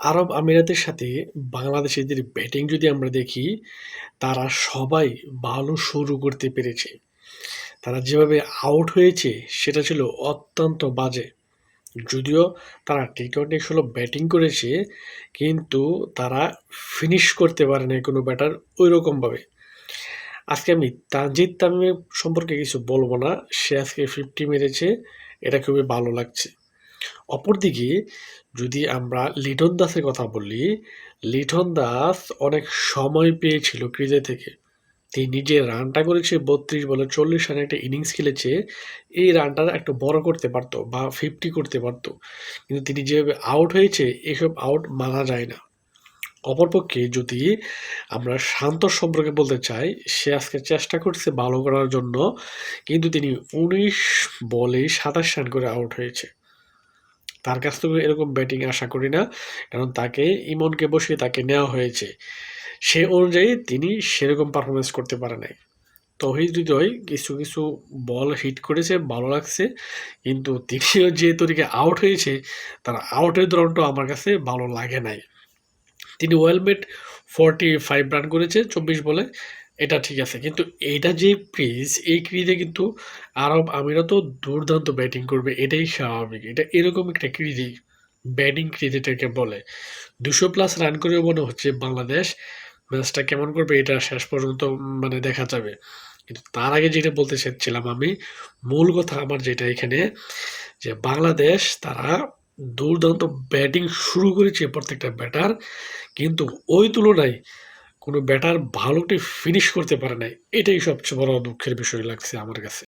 আরব আমিরাতের সাথে বাংলাদেশিদের ব্যাটিং যদি আমরা দেখি, তারা সবাই ভালো শুরু করতে পেরেছে। তারা যেভাবে আউট হয়েছে সেটা ছিল অত্যন্ত বাজে। যদিও তারা টি-টোয়েন্টি ষোলো ব্যাটিং করেছে, কিন্তু তারা ফিনিশ করতে পারে না কোনো ব্যাটার ঐরকমভাবে। আজকে আমি তানজিদ তামিমের সম্পর্কে কিছু বলব না। সে আজকে 50 মেরেছে, এটা খুবই ভালো লাগছে। অপরদিকে যদি আমরা লিটন দাসের কথা বলি, লিটন দাস অনেক সময় পেয়েছিল ক্রিজে থেকে। তিনি যে রানটা করেছে ৩২ বলে ৪০ রানের একটা ইনিংস খেলেছে, এই রানটা একটু বড় করতে পারত বা 50 করতে পারত। কিন্তু তিনি যেভাবে আউট হয়েছে, এসব আউট মানা যায় না। অপরপক্ষে যদি আমরা শান্ত সম্পর্কে বলতে চাই, সে আজকে চেষ্টা করছে ভালো করার জন্য, কিন্তু তিনি উনিশ বলে সাতাশ রান করে আউট হয়েছে। তার কাছ থেকে এরকম ব্যাটিং আশা করি না। কারণ তাকে ইমনকে বসিয়ে তাকে নেওয়া হয়েছে। সে অনুযায়ী তিনি সেরকম পারফরমেন্স করতে পারে নাই। তৌহিদ হৃদয় কিছু, কিছু বল হিট করেছে, ভালো লাগছে। কিন্তু তিনিও যে তরিকায় আউট হয়েছে, তার আউটের ধরনটা আমার কাছে ভালো লাগে নাই। তিনি ওয়েল মেড 45 রান করেছে ২৪ বলে। এটা ঠিক আছে। কিন্তু এটা যে ক্রিজ, এই ক্রিজে কিন্তু আরব আমিরাতও দুর্দান্ত ব্যাটিং করবে এটাই স্বাভাবিক। এটা এরকম একটা ক্রিজই, ব্যাটিং ক্রিজ এটাকে বলে। দুশো প্লাস রান করেও মনে হচ্ছে বাংলাদেশ ম্যাচটা কেমন করবে এটা শেষ পর্যন্ত মানে দেখা যাবে। কিন্তু তার আগে যেটা বলতে চাচ্ছিলাম আমি, মূল কথা আমার যেটা এখানে যে বাংলাদেশ তারা দুর্দান্ত ব্যাটিং শুরু করেছে প্রত্যেকটা ব্যাটার। কিন্তু ওই তুলনায় কোনো ব্যাটার ভালো করে ফিনিশ করতে পারে নাই। এটাই সবচেয়ে বড় দুঃখের বিষয় লাগছে আমার কাছে।